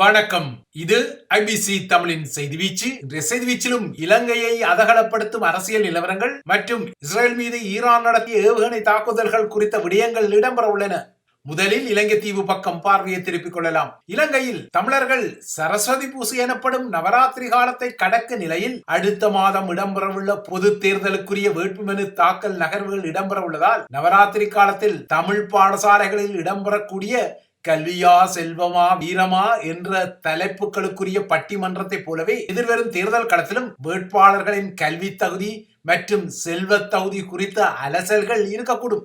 வணக்கம். இது ஐபிசி தமிழின் செய்தி வீச்சு. இன்றைய செய்தி வீச்சிலும் இலங்கையை அதகலப்படுத்தும் அரசியல் நிலவரங்கள் மற்றும் இஸ்ரேல் மீது ஈரான் நடத்திய ஏவுகணை தாக்குதல்கள் குறித்த விடயங்கள் இடம்பெற உள்ளன முதலில் இலங்கை தீவு பக்கம் பார்வையை திருப்பிக் கொள்ளலாம். இலங்கையில் தமிழர்கள் சரஸ்வதி பூசை எனப்படும் நவராத்திரி காலத்தை கடக்க நிலையில் அடுத்த மாதம் இடம்பெறவுள்ள பொது தேர்தலுக்குரிய வேட்புமனு தாக்கல் நகர்வுகள் இடம்பெற உள்ளதால் நவராத்திரி காலத்தில் தமிழ் பாடசாலைகளில் இடம்பெறக்கூடிய கல்வியா செல்வமா வீரமா என்ற தலைப்புகளுக்குரிய பட்டிமன்றத்தை போலவே எதிர்வரும் தேர்தல் களத்திலும் வேட்பாளர்களின் கல்வி தகுதி மற்றும் செல்வ தகுதி குறித்த அலசல்கள் இருக்கக்கூடும்.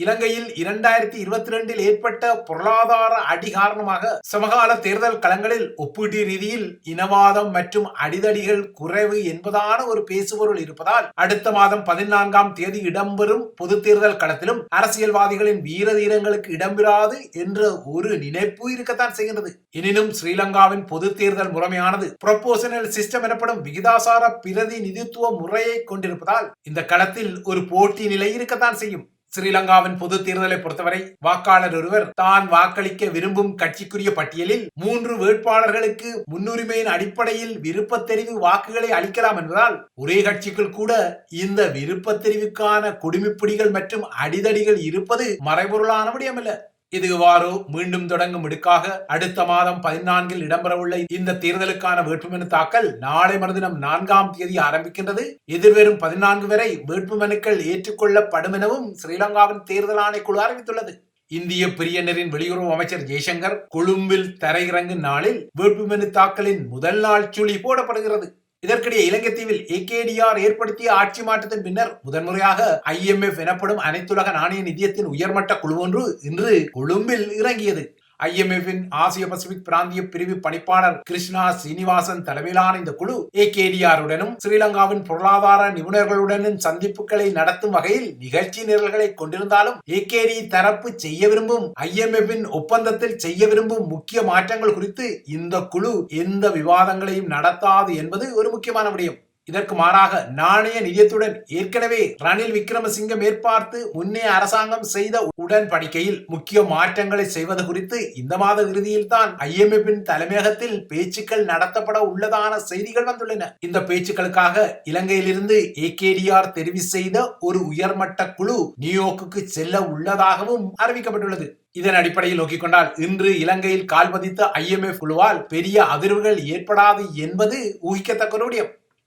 இலங்கையில் இரண்டாயிரத்தி இருபத்தி ரெண்டில் ஏற்பட்ட பொருளாதார அடி காரணமாக சமகால தேர்தல் களங்களில் ஒப்பீட்டு ரீதியில் இனவாதம் மற்றும் அடிதடிகள் குறைவு என்பதான ஒரு பேசுபொருள் இருப்பதால் அடுத்த மாதம் பதினான்காம் தேதி இடம்பெறும் பொது தேர்தல் களத்திலும் அரசியல்வாதிகளின் வீர தீரங்களுக்கு இடம்பெறாது என்ற ஒரு நினைப்பு இருக்கத்தான் செய்கின்றது. எனினும் ஸ்ரீலங்காவின் பொது தேர்தல் முறைமையானது ப்ரொபோசனல் சிஸ்டம் எனப்படும் விகிதாசார பிரதிநிதித்துவ முறையை கொண்டிருப்பதால் இந்த களத்தில் ஒரு போட்டி நிலை இருக்கத்தான் செய்யும். ஸ்ரீலங்காவின் பொது தேர்தலை பொறுத்தவரை வாக்காளர் ஒருவர் தான் வாக்களிக்க விரும்பும் கட்சிக்குரிய பட்டியலில் மூன்று வேட்பாளர்களுக்கு முன்னுரிமையின் அடிப்படையில் விருப்ப தெரிவு வாக்குகளை அளிக்கலாம் என்பதால் ஒரே கட்சிக்குள் கூட இந்த விருப்ப தெரிவுக்கான குடிமிப்பிடிகள் மற்றும் அடிதடிகள் இருப்பது மறைபொருளான விடயமல்ல இதுவாறு மீண்டும் தொடங்கும் இடுக்காக அடுத்த மாதம் பதினான்கில் இடம்பெறவுள்ள இந்த தேர்தலுக்கான வேட்புமனு தாக்கல் நாளை மறுதினம் நான்காம் தேதி ஆரம்பிக்கின்றது. எதிர்வரும் பதினான்கு வரை வேட்புமனுக்கள் ஏற்றுக்கொள்ளப்படும் எனவும் ஸ்ரீலங்காவின் தேர்தல் ஆணைக்குழு அறிவித்துள்ளது. இந்திய பிரியனரின் வெளியுறவு அமைச்சர் ஜெய்சங்கர் கொழும்பில் தரையிறங்கும் நாளில் வேட்புமனு தாக்கலின் முதல் நாள் சுழி போடப்படுகிறது. இதற்கிடையே இலங்கை தீவில் ஏகேடிஆர் ஏற்படுத்திய ஆட்சி மாற்றத்தின் பின்னர் முதன்முறையாக ஐஎம்எஃப் எனப்படும் அனைத்துலக நாணய நிதியத்தின் உயர்மட்ட குழு ஒன்று இன்று கொழும்பில் இறங்கியது. ஐஎம்எஃபின் ஆசிய பசிபிக் பிராந்திய பிரிவு பணிப்பாளர் கிருஷ்ணா சீனிவாசன் தலைமையிலான இந்த குழு ஏகேடிஆருடனும் ஸ்ரீலங்காவின் பொருளாதார நிபுணர்களுடனும் சந்திப்புகளை நடத்தும் வகையில் நிகழ்ச்சி நிரல்களை கொண்டிருந்தாலும் ஏகேடி தரப்பு செய்ய விரும்பும் ஐஎம்எஃபின் ஒப்பந்தத்தில் செய்ய விரும்பும் முக்கிய மாற்றங்கள் குறித்து இந்த குழு எந்த விவாதங்களையும் நடத்தாது என்பது ஒரு முக்கியமான விடயம். இதற்கு மாறாக நாணய நிதியத்துடன் ஏற்கனவே ரணில் விக்ரமசிங்க மேற்பார்த்து முன்னே அரசாங்கம் செய்த உடன்படிக்கையில் முக்கிய மாற்றங்களை செய்வது குறித்து இந்த மாத இறுதியில் தான் ஐஎம்எஃபின் தலைமையகத்தில் பேச்சுக்கள் நடத்தப்பட உள்ளதான செய்திகள் வந்துள்ளன. இந்த பேச்சுக்களுக்காக இலங்கையிலிருந்து ஏகேடிஆர் தெரிவு செய்த ஒரு உயர்மட்ட குழு நியூயோர்க்கு செல்ல உள்ளதாகவும் அறிவிக்கப்பட்டுள்ளது. இதன் அடிப்படையில் நோக்கிக் கொண்டால் இன்று இலங்கையில் கால் பதித்த ஐஎம்எஃப் குழுவால் பெரிய அதிர்வுகள் ஏற்படாது என்பது ஊகிக்கத்தக்க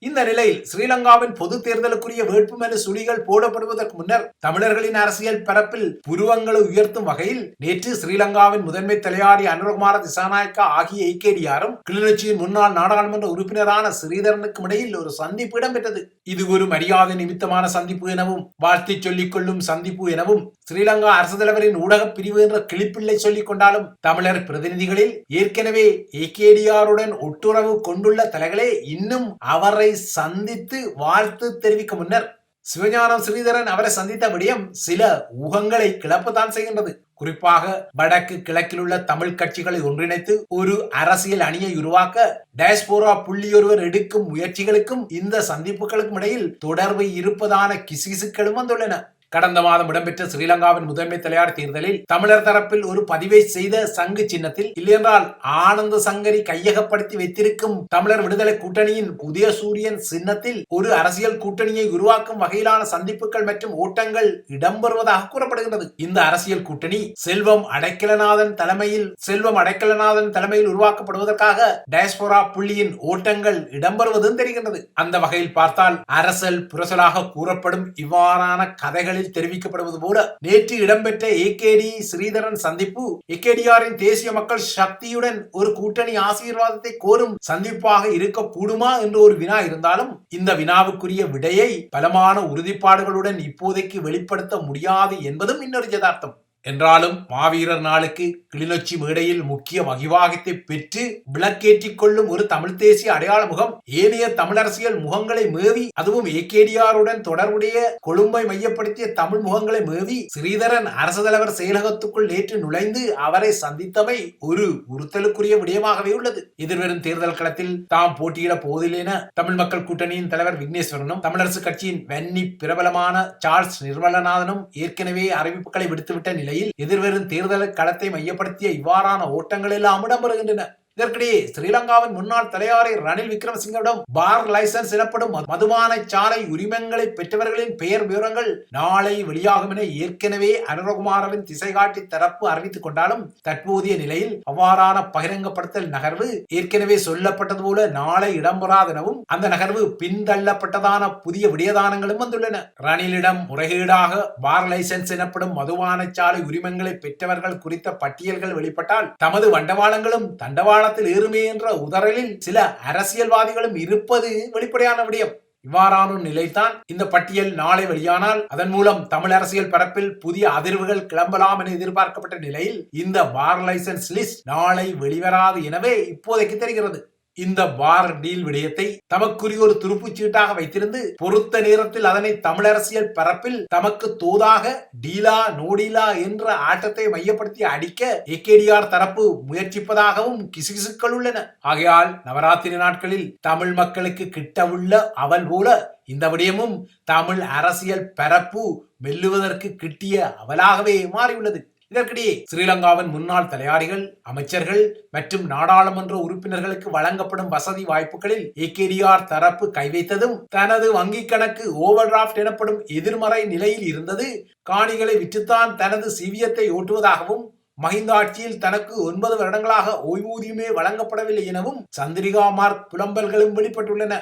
இந்த நிலையில் ஸ்ரீலங்காவின் பொது தேர்தலுக்குரிய வேட்புமனு சுழிகள் போடப்படுவதற்கு முன்னர் தமிழர்களின் அரசியல் பரப்பில் புருவங்களை உயர்த்தும் வகையில் நேற்று ஸ்ரீலங்காவின் முதன்மை தலையாரி அனுரகுமார திசாநாயக்கா ஆகிய ஐக்கேடியாரும் கிளிநொச்சியின் முன்னாள் நாடாளுமன்ற உறுப்பினரான ஸ்ரீதரனுக்கும் இடையில் ஒரு சந்திப்பு இடம்பெற்றது. இது ஒரு மரியாதை நிமித்தமான சந்திப்பு எனவும் வாழ்த்தி சொல்லிக் கொள்ளும் சந்திப்பு எனவும் ஸ்ரீலங்கா அரசு தலைவரின் ஊடக பிரிவு என்ற கிளிப்பிள்ளை சொல்லிக் கொண்டாலும் தமிழர் பிரதிநிதிகளில் ஏற்கனவே ஏகேடிஆருடன் ஒட்டுறவு கொண்டுள்ள தலைகளே இன்னும் அவரை சந்தித்து வாழ்த்து தெரிவிக்க முன்னர் சிவஞானம் ஸ்ரீதரன் அவரை சந்தித்த விடயம் சில ஊகங்களை கிளப்பத்தான் செய்கின்றது. குறிப்பாக வடக்கு கிழக்கில் உள்ள தமிழ் கட்சிகளை ஒன்றிணைத்து ஒரு அரசியல் அணியை உருவாக்க டயஸ்போரா புள்ளியொருவர் எடுக்கும் முயற்சிகளுக்கும் இந்த சந்திப்புகளுக்கும் இடையில் தொடர்பு இருப்பதான கிசுகிசுக்களும் வந்துள்ளன. கடந்த மாதம் இடம்பெற்ற ஸ்ரீலங்காவின் முதன்மை தலையார் தேர்தலில் தமிழர் தரப்பில் ஒரு பதிவை செய்த சங்கு சின்னத்தில் இல்லையென்றால் ஆனந்த சங்கரி கையகப்படுத்தி வைத்திருக்கும் தமிழர் விடுதலை கூட்டணியின் உதயசூரியன் சின்னத்தில் ஒரு அரசியல் கூட்டணியை உருவாக்கும் வகையிலான சந்திப்புகள் மற்றும் ஓட்டங்கள் இடம்பெறுவதாக கூறப்படுகின்றது. இந்த அரசியல் கூட்டணி செல்வம் அடைக்கலநாதன் தலைமையில் செல்வம் அடைக்கலநாதன் தலைமையில் உருவாக்கப்படுவதற்காக டயஸ்போரா புள்ளியின் ஓட்டங்கள் இடம்பெறுவதும் தெரிகின்றது. அந்த வகையில் பார்த்தால் அரசல் புரசலாக கூறப்படும் இவ்வாறான கதைகளில் செய்திகளில் தெரிவிக்கப்படுவது போல நேற்று இடம்பெற்ற ஏகேடி ஸ்ரீதரன் சந்திப்பு ஏகேடிஆரின் தேசிய மக்கள் சக்தியுடன் ஒரு கூட்டணி ஆசீர்வாதத்தை கோரும் சந்திப்பாக இருக்க கூடுமா என்று ஒரு வினா இருந்தாலும் இந்த வினாவுக்குரிய விடையை பலமான உறுதிப்பாடுகளுடன் இப்போதைக்கு வெளிப்படுத்த முடியாது என்பதும் இன்னொரு யதார்த்தம். என்றாலும் மாவீரர் நாளுக்கு கிளிநொச்சி மேடையில் முக்கிய மகிவாகத்தை பெற்று விளக்கேற்றிக் கொள்ளும் ஒரு தமிழ் தேசிய அடையாள முகம் ஏனைய தமிழரசியல் முகங்களை மேவி அதுவும் ஏகேடிஆருடன் தொடர்புடைய கொழும்பை மையப்படுத்திய தமிழ் முகங்களை மேவி ஸ்ரீதரன் அரசு தலைவர் செயலகத்துக்குள் நேற்று நுழைந்து அவரை சந்தித்தமை ஒரு உறுத்தலுக்குரிய விடயமாகவே உள்ளது. எதிர்வரும் தேர்தல் களத்தில் தாம் போட்டியிட போவதில்லை தமிழ் மக்கள் கூட்டணியின் தலைவர் விக்னேஸ்வரனும் தமிழரசு கட்சியின் வன்னி பிரபலமான சார்ல்ஸ் நிர்மலநாதனும் ஏற்கனவே அறிவிப்புகளை விடுத்துவிட்ட நிலை நிலையில் எதிர்வரும் தேர்தல் களத்தை மையப்படுத்திய இவ்வாறான ஓட்டங்கள் எல்லாம் இடம்பெறுகின்றன. இதற்கிடையே ஸ்ரீலங்காவின் முன்னாள் தலைவரை ரணில் விக்ரமசிங்கவிடம் பார் லைசன்ஸ் எனப்படும் மதுபான சாலை உரிமங்களை பெற்றவர்களின் பெயர் விவரங்கள் நாளை வெளியாகும் என ஏற்கனவே அனுரகுமாரவின் திசை காட்டி தரப்பு அறிவித்துக் கொண்டாலும் தற்போதைய நிலையில் அவ்வாறான பகிரங்கப்படுத்தல் நகர்வு ஏற்கனவே சொல்லப்பட்டது போல நாளை இடம்பெறாதெனவும் அந்த நகர்வு பின்தள்ளப்பட்டதான புதிய விடயதானங்களும் வந்துள்ளன. ரணிலிடம் முறைகேடாக பார் லைசன்ஸ் எனப்படும் மதுபான சாலை உரிமங்களை பெற்றவர்கள் குறித்த பட்டியல்கள் வெளிப்பட்டால் தமது வண்டவாளங்களும் தண்டவாள ஏறுமே என்ற உதறலில் சில அரசியல்வாதிகளும் இருப்பது வெளிப்படையான விடயம். இவ்வாறான நிலைதான் இந்த பட்டியல் நாளை வெளியானால் அதன் மூலம் தமிழ் அரசியல் பரப்பில் புதிய அதிர்வுகள் கிளம்பலாம் என எதிர்பார்க்கப்பட்ட நிலையில் இந்த பார் லைசன்ஸ் லிஸ்ட் நாளை வெளிவராது எனவே இப்போதைக்கு தெரிகிறது. இந்த பார் டீல் விடயத்தை தமக்குரிய ஒரு துருப்புச்சீட்டாக வைத்திருந்து பொறுத்த நேரத்தில் அதனை தமிழரசியல் பரப்பில் தமக்கு தோதாக டீலா நோடீலா என்ற ஆட்டத்தை மையப்படுத்தி அடிக்க ஏகேடிஆர் தரப்பு முயற்சிப்பதாகவும் கிசுகிசுக்கள் உள்ளன. ஆகையால் நவராத்திரி நாட்களில் தமிழ் மக்களுக்கு கிட்டவுள்ள அவல் போல இந்த விடயமும் தமிழ் அரசியல் பரப்பு மெல்லுவதற்கு கிட்டிய அவலாகவே மாறியுள்ளது. இதற்கிடையே ஸ்ரீலங்காவின் முன்னாள் தலையாரிகள் அமைச்சர்கள் மற்றும் நாடாளுமன்ற உறுப்பினர்களுக்கு வழங்கப்படும் வசதி வாய்ப்புகளில் ஏகேடிஆர் தரப்பு கைவைத்ததும் தனது வங்கிக் கணக்கு ஓவர் டிராப்ட் எனப்படும் எதிர்மறை நிலையில் இருந்தது. காணிகளை விற்றுத்தான் தனது சிவியத்தை ஓட்டுவதாகவும் மஹிந்த ஆட்சியில் தனக்கு ஒன்பது வருடங்களாக ஓய்வூதியமே வழங்கப்படவில்லை எனவும் சந்திரிகா மார்க் புலம்பல்களும் வெளிப்பட்டுள்ளன.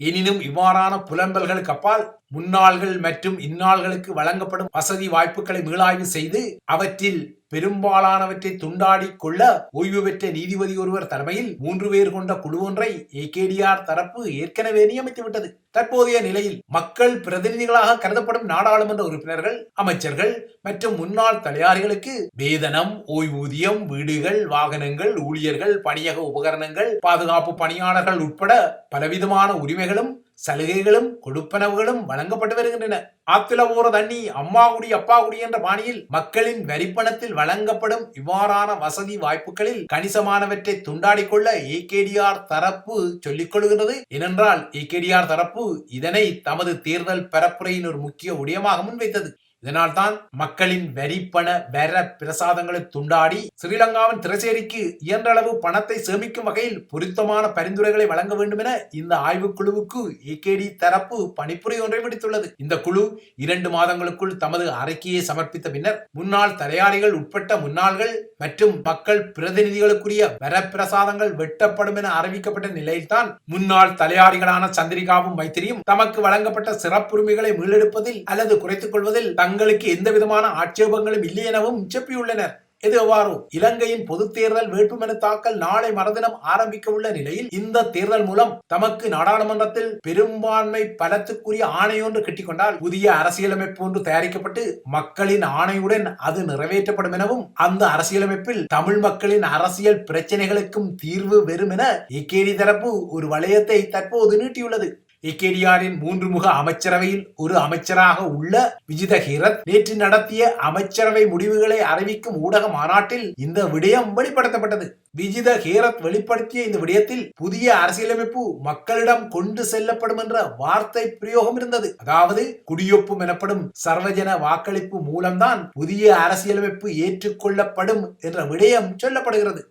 எனினும் இவ்வாறான புலம்பல்களுக்கு அப்பால் முன்னாள்கள் மற்றும் இந்நாள்களுக்கு வழங்கப்படும் வசதி வாய்ப்புகளை மீளாய்வு செய்து அவற்றில் பெரும்பாலானவற்றை துண்டாடிக்கொள்ள ஓய்வு பெற்ற நீதிபதி ஒருவர் தலைமையில் மூன்று பேர் கொண்ட குழு ஒன்றை ஏகேடிஆர் தரப்பு ஏற்கனவே நியமித்துவிட்டது தற்போதைய நிலையில் மக்கள் பிரதிநிதிகளாக கருதப்படும் நாடாளுமன்ற உறுப்பினர்கள் அமைச்சர்கள் மற்றும் முன்னாள் தலையாரிகளுக்கு வேதனம் ஓய்வூதியம் வீடுகள் வாகனங்கள் ஊழியர்கள் பணியக உபகரணங்கள் பாதுகாப்பு பணியாளர்கள் உட்பட பலவிதமான உரிமைகளும் சலுகைகளும் கொடுப்பனவுகளும் வழங்கப்பட்டு வருகின்றன. ஆத்தில போற தண்ணி அம்மா குடி அப்பா குடி என்ற பாணியில் மக்களின் வரிப்பணத்தில் வழங்கப்படும் இவ்வாறான வசதி வாய்ப்புகளில் கணிசமானவற்றை துண்டாடிக்கொள்ள ஏகேடிஆர் தரப்பு சொல்லிக் கொள்கிறது ஏனென்றால் ஏகேடிஆர் தரப்பு இதனை தமது தேர்தல் பரப்புரையின் ஒரு முக்கிய உடையமாக முன்வைத்தது. இதனால் தான் மக்களின் வரிப்பண வர பிரசாதங்களை துண்டாடி ஸ்ரீலங்காவின் திரைசேரிக்கு இயன்ற அளவு பணத்தை சேமிக்கும் வகையில் பொருத்தமான பரிந்துரைகளை வழங்க வேண்டும் என இந்த ஆய்வுக்குழுவுக்கு ஏகேடி தரப்பு பணிப்புரை ஒன்றை விடுத்துள்ளது. இந்த குழு இரண்டு மாதங்களுக்குள் தமது அறிக்கையை சமர்ப்பித்த பின்னர் முன்னாள் தலையாரிகள் உட்பட்ட முன்னாள்கள் மற்றும் மக்கள் பிரதிநிதிகளுக்குரிய வரப்பிரசாதங்கள் வெட்டப்படும் என அறிவிக்கப்பட்ட நிலையில்தான் முன்னாள் தலையாரிகளான சந்திரிகாவும் மைத்திரியும் தமக்கு வழங்கப்பட்ட சிறப்புரிமைகளை மீளெடுப்பதில் அல்லது குறைத்துக் கொள்வதில் தங்களுக்கு எந்த விதமான ஆட்சேபங்களும் இல்லை எனவும் செப்பியுள்ளனர் எது எவ்வாறு இலங்கையின் பொது தேர்தல் வேட்புமனு தாக்கல் நாளை மறுதினம் ஆரம்பிக்க உள்ள நிலையில் இந்த தேர்தல் மூலம் தமக்கு நாடாளுமன்றத்தில் பெரும்பான்மை பலத்துக்குரிய ஆணையொன்று கட்டிக்கொண்டால் புதிய அரசியலமைப்பு ஒன்று தயாரிக்கப்பட்டு மக்களின் ஆணையுடன் அது நிறைவேற்றப்படும் எனவும் அந்த அரசியலமைப்பில் தமிழ் மக்களின் அரசியல் பிரச்சனைகளுக்கும் தீர்வு வெறும் என இக்கேரி தரப்பு ஒரு வளையத்தை தற்போது நீட்டியுள்ளது. ஏகேடிஆரின் மூன்று முக அமைச்சரவையில் ஒரு அமைச்சராக உள்ள விஜித ஹீரத் நேற்று நடத்திய அமைச்சரவை முடிவுகளை அறிவிக்கும் ஊடக மாநாட்டில் இந்த விடயம் வெளிப்படுத்தப்பட்டது. விஜித ஹேரத் வெளிப்படுத்திய இந்த விடயத்தில் புதிய அரசியலமைப்பு மக்களிடம் கொண்டு செல்லப்படும் என்ற வார்த்தை பிரயோகம் இருந்தது. அதாவது குடியொப்பும் எனப்படும் சர்வஜன வாக்களிப்பு மூலம்தான் புதிய அரசியலமைப்பு ஏற்றுக்கொள்ளப்படும் என்ற விடயம் சொல்லப்படுகிறது.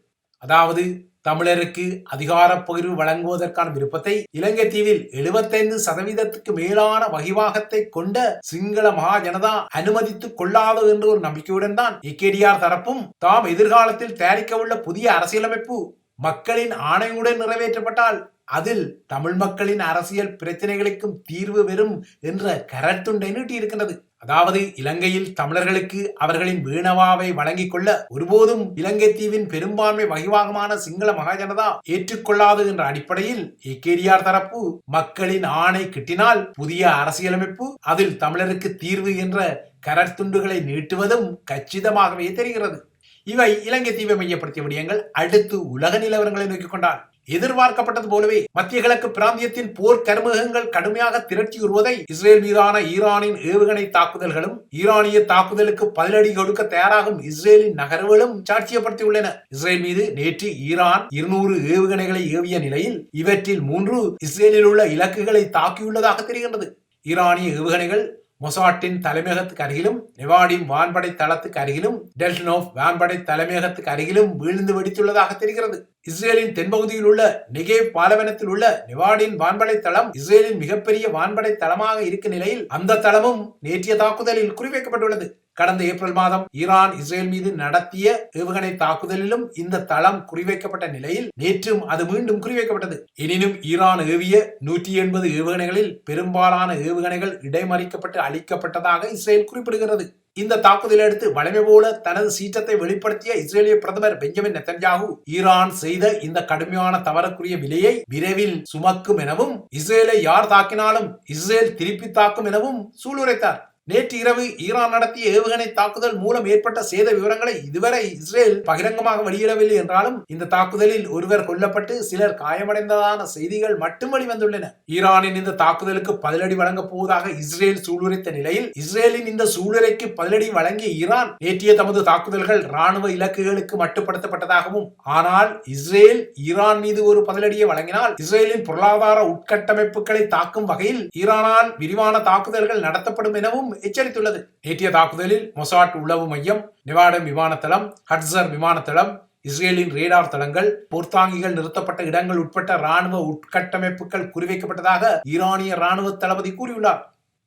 அதாவது தமிழருக்கு அதிகார பகிர்வு வழங்குவதற்கான விருப்பத்தை இலங்கை தீவில் எழுபத்தைந்து சதவீதத்துக்கு மேலான வகிவாகத்தை கொண்ட சிங்கள மகா ஜனதா அனுமதித்துக் கொள்ளாது என்ற ஒரு நம்பிக்கையுடன் தான் இக்கேடிஆர் தரப்பும் தாம் எதிர்காலத்தில் தயாரிக்க உள்ள புதிய அரசியலமைப்பு மக்களின் ஆணையுடன் நிறைவேற்றப்பட்டால் அதில் தமிழ் மக்களின் அரசியல் பிரச்சனைகளுக்கும் தீர்வு வெறும் என்ற கரத்துண்டை நீட்டியிருக்கின்றது. அதாவது இலங்கையில் தமிழர்களுக்கு அவர்களின் வீணவாவை வழங்கிக் கொள்ள ஒருபோதும் இலங்கை தீவின் பெரும்பான்மை வகிவாகமான சிங்கள மகாஜனதா ஏற்றுக்கொள்ளாது என்ற அடிப்படையில் ஏகேடிஆர் தரப்பு மக்களின் ஆணை கிட்டினால் புதிய அரசியலமைப்பு அதில் தமிழருக்கு தீர்வு என்ற கரத்துண்டுகளை நீட்டுவதும் கச்சிதமாகவே தெரிகிறது. இவை இலங்கை தீவை மையப்படுத்திய விடயங்கள் அடுத்து உலக நிலவரங்களை நோக்கிக் கொண்டார். எதிர்பார்க்கப்பட்டது போலவே மத்திய கிழக்கு பிராந்தியத்தின் போர் கருமுகங்கள் கடுமையாக திரட்டியுறுவதை வருவதை இஸ்ரேல் மீதான ஈரானின் ஏவுகணை தாக்குதல்களும் ஈரானிய தாக்குதலுக்கு பதிலடி கொடுக்க தயாராகும் இஸ்ரேலின் நகர்வுகளும் சாட்சியப்படுத்தியுள்ளன. இஸ்ரேல் மீது நேற்று ஈரான் இருநூறு ஏவுகணைகளை ஏவிய நிலையில் இவற்றில் மூன்று இஸ்ரேலில் உள்ள இலக்குகளை தாக்கியுள்ளதாக தெரிகின்றது. ஈரானிய ஏவுகணைகள் மொசாட்டின் தலைமையகத்துக்கு அருகிலும் நெவாடின் வான்படை தளத்துக்கு அருகிலும் டெல்டனோஃப் வான்படை தலைமையகத்துக்கு அருகிலும் வீழ்ந்து வெடித்துள்ளதாக தெரிகிறது. இஸ்ரேலின் தென்பகுதியில் உள்ள நெகேவ் பாலவனத்தில் உள்ள நெவாடின் வான்படை தளம் இஸ்ரேலின் மிகப்பெரிய வான்படை தளமாக இருக்கும் நிலையில் அந்த தளமும் நேற்றைய தாக்குதலில் குறிவைக்கப்பட்டுள்ளது. கடந்த ஏப்ரல் மாதம் ஈரான் இஸ்ரேல் மீது நடத்திய ஏவுகணை தாக்குதலிலும் இந்த தளம் குறிவைக்கப்பட்ட நிலையில் நேற்றும் அது மீண்டும் குறிவைக்கப்பட்டது. எனினும் ஈரான் ஏவிய நூற்றி எண்பது ஏவுகணைகளில் பெரும்பாலான ஏவுகணைகள் இடைமறிக்கப்பட்டு அளிக்கப்பட்டதாக இஸ்ரேல் குறிப்பிடுகிறது. இந்த தாக்குதலை அடுத்து வளமை போல தனது சீற்றத்தை வெளிப்படுத்திய இஸ்ரேலிய பிரதமர் பெஞ்சமின் நெத்தன்யாகு ஈரான் செய்த இந்த கடுமையான தவறுக்குரிய விலையை விரைவில் சுமக்கும் எனவும் இஸ்ரேலை யார் தாக்கினாலும் இஸ்ரேல் திருப்பி தாக்கும் எனவும் சூளுரைத்தார். நேற்று இரவு ஈரான் நடத்திய ஏவுகணை தாக்குதல் மூலம் ஏற்பட்ட சேத விவரங்களை இதுவரை இஸ்ரேல் பகிரங்கமாக வெளியிடவில்லை என்றாலும் இந்த தாக்குதலில் ஒருவர் கொல்லப்பட்டு சிலர் காயமடைந்ததான செய்திகள் மட்டும் வெளிவந்துள்ளன ஈரானின் இந்த தாக்குதலுக்கு பதிலடி வழங்கப் போவதாக இஸ்ரேல் சூளுரைத்த நிலையில் இஸ்ரேலின் இந்த சூளுரைக்கு பதிலடி வழங்கிய ஈரான் நேற்றைய தமது தாக்குதல்கள் ராணுவ இலக்குகளுக்கு மட்டுப்படுத்தப்பட்டதாகவும் ஆனால் இஸ்ரேல் ஈரான் மீது ஒரு பதிலடியை வழங்கினால் இஸ்ரேலின் பொருளாதார உட்கட்டமைப்புகளை தாக்கும் வகையில் ஈரானால் விரிவான தாக்குதல்கள் நடத்தப்படும் எனவும் எச்சரித்துள்ளது. நேற்றைய தாக்குதலில் மொசாட் உளவு மையம் நிவாடம் விமானத்தளம் ஹட்சர் விமானத்தளம் இஸ்ரேலின் ரேடார் தளங்கள் போர்த்தாங்கிகள் நிறுத்தப்பட்ட இடங்கள் உட்பட்ட ராணுவ உட்கட்டமைப்புகள் குறிவைக்கப்பட்டதாக ஈரானிய ராணுவ தளபதி கூறியுள்ளார்.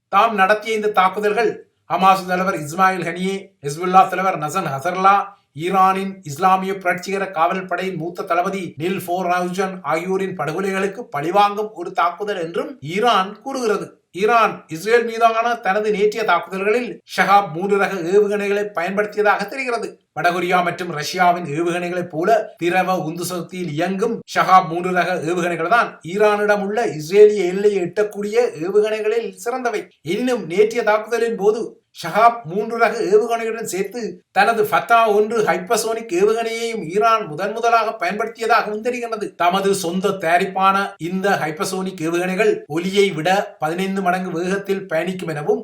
தாம் நடத்திய இந்த தாக்குதல்கள் ஹமாஸ் தலைவர் இஸ்மாயில் ஹனியே ஹிஸ்புல்லா தலைவர் நசன் ஹசர்லா ஈரானின் இஸ்லாமிய புரட்சிகர காவல் படையின் மூத்த தளபதி நில் போர் ஆகியோரின் படுகொலைகளுக்கு பழிவாங்கும் ஒரு தாக்குதல் என்றும் ஈரான் கூறுகிறது. ஈரான் இஸ்ரேல் மீதான தனது நேற்றைய தாக்குதல்களில் ஷஹாப் மூன்று ரக ஏவுகணைகளை பயன்படுத்தியதாக தெரிகிறது. வடகொரியா மற்றும் ரஷ்யாவின் ஏவுகணைகளைப் போல திரவ உந்து சக்தியில் இயங்கும் ஷஹாப் மூன்று ரக ஏவுகணைகள் தான் ஈரானிடம் உள்ள இஸ்ரேலிய எல்லையை எட்டக்கூடிய ஏவுகணைகளில் சிறந்தவை. எனினும் நேற்றைய தாக்குதலின் போது ஷஹாப் மூன்று ரக ஏவுகணையுடன் சேர்த்து தனது ஃபத்தா ஒன்று ஹைப்பசோனிக் ஏவுகணையையும் ஈரான் முதன் முதலாக பயன்படுத்தியதாகவும் தெரிகிறது தமது சொந்த தயாரிப்பான இந்த ஹைப்பசோனிக் ஏவுகணைகள் ஒலியை விட பதினைந்து மடங்கு வேகத்தில் பயணிக்கும் எனவும்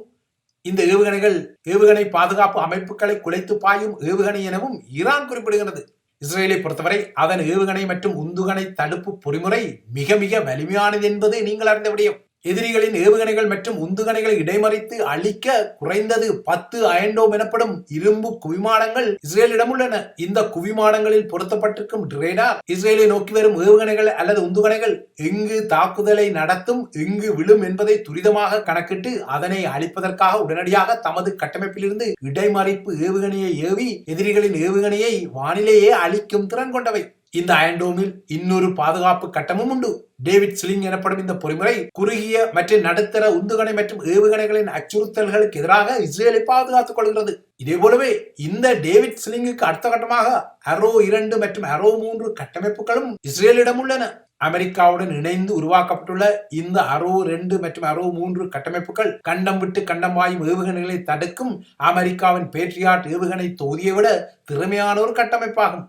இந்த ஏவுகணைகள் ஏவுகணை பாதுகாப்பு அமைப்புகளை குலைத்து பாயும் ஏவுகணை எனவும் ஈரான் குறிப்பிடுகிறது இஸ்ரேலை பொறுத்தவரை அதன் ஏவுகணை மற்றும் உந்துகணை தடுப்பு பொறிமுறை மிக மிக வலிமையானது என்பது நீங்கள் அறிந்த விடயம். எதிரிகளின் ஏவுகணைகள் மற்றும் உந்துகணைகளை இடைமறித்து அழிக்க குறைந்தது பத்து அயன்டோம் எனப்படும் இரும்பு குவிமாடங்கள் இஸ்ரேலிடம் உள்ளன. இந்த குவிமாடங்களில் பொருத்தப்பட்டிருக்கும் ரேடார் இஸ்ரேலை நோக்கி வரும் ஏவுகணைகள் அல்லது உந்துகணைகள் எங்கு தாக்குதலை நடத்தும் எங்கு விழும் என்பதை துரிதமாக கணக்கிட்டு அதனை அழிப்பதற்காக உடனடியாக தமது கட்டமைப்பிலிருந்து இடைமறிப்பு ஏவுகணையை ஏவி எதிரிகளின் ஏவுகணையை வானிலேயே அழிக்கும் திறன் கொண்டவை. இந்த அயன்டோமில் இன்னொரு பாதுகாப்பு கட்டமும் உண்டு. டேவிட் சிலிங் எனப்படும் இந்த பொறிமுறை குறுகிய மற்றும் நடுத்தர உந்துகணை மற்றும் ஏவுகணைகளின் அச்சுறுத்தல்களுக்கு எதிராக இஸ்ரேலை பாதுகாத்துக் கொள்கிறது. இதே போலவே இந்த டேவிட் சிலிங்குக்கு அடுத்த கட்டமாக அரோ இரண்டு மற்றும் அரோ மூன்று கட்டமைப்புகளும் இஸ்ரேலிடம் உள்ளன. அமெரிக்காவுடன் இணைந்து உருவாக்கப்பட்டுள்ள இந்த அரோ ரெண்டு மற்றும் அரோ மூன்று கட்டமைப்புகள் கண்டம் விட்டு கண்டம் வாயும் ஏவுகணைகளை தடுக்கும் அமெரிக்காவின் பேட்ரியாட் ஏவுகணை தொகுதியை விட திறமையான ஒரு கட்டமைப்பாகும்.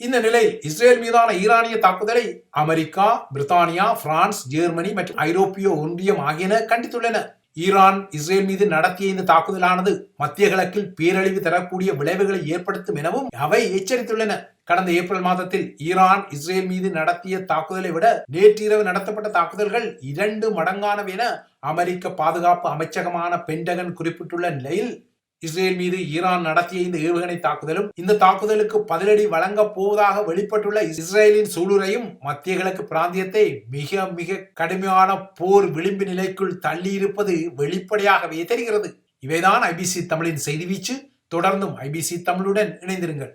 இந்த நிலையில் இஸ்ரேல் மீதான ஈரானிய தாக்குதலை அமெரிக்கா பிரித்தானியா பிரான்ஸ் ஜெர்மனி மற்றும் ஐரோப்பிய ஒன்றியம் ஆகியன கண்டித்துள்ளன. ஈரான் இஸ்ரேல் மீது நடத்திய இந்த தாக்குதலானது மத்திய கிழக்கில் பேரழிவு தரக்கூடிய விளைவுகளை ஏற்படுத்தும் எனவும் அவை எச்சரித்துள்ளன. கடந்த ஏப்ரல் மாதத்தில் ஈரான் இஸ்ரேல் மீது நடத்திய தாக்குதலை விட நேற்றிரவு நடத்தப்பட்ட தாக்குதல்கள் இரண்டு மடங்கானவை என அமெரிக்க பாதுகாப்பு அமைச்சகமான பென்டகன் குறிப்பிட்டுள்ள நிலையில் இஸ்ரேல் மீது ஈரான் நடத்திய இந்த ஏவுகணை தாக்குதலும் இந்த தாக்குதலுக்கு பதிலடி வழங்க போவதாக வெளிப்பட்டுள்ள இஸ்ரேலின் சூளுரையும் மத்திய கிழக்கு பிராந்தியத்தை மிக மிக கடுமையான போர் விளிம்பு நிலைக்குள் தள்ளியிருப்பது வெளிப்படையாகவே தெரிகிறது. இவைதான் ஐபிசி தமிழின் செய்தி வீச்சு. தொடர்ந்தும் ஐபிசி தமிழுடன் இணைந்திருங்கள்.